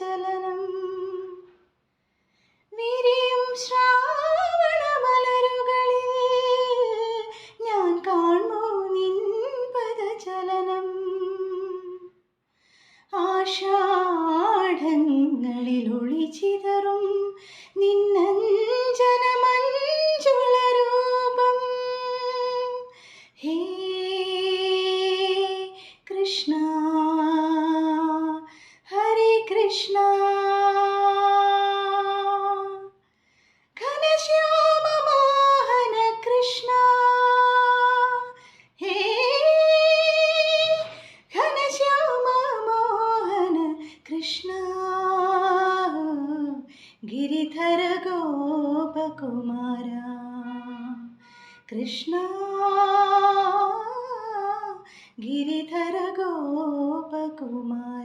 ചലനം. നിരയും ശ്രാവണ മലരുകളിൽ ഞാൻ കാണൂ നിൻ പദചലനം? ആഷാഢങ്ങളിൽ ഒളിച്ചിത കൃഷ്ണ ഗിരിധര ഗോപകുമാര കൃഷ്ണ ഗിരിധര ഗോപകുമാര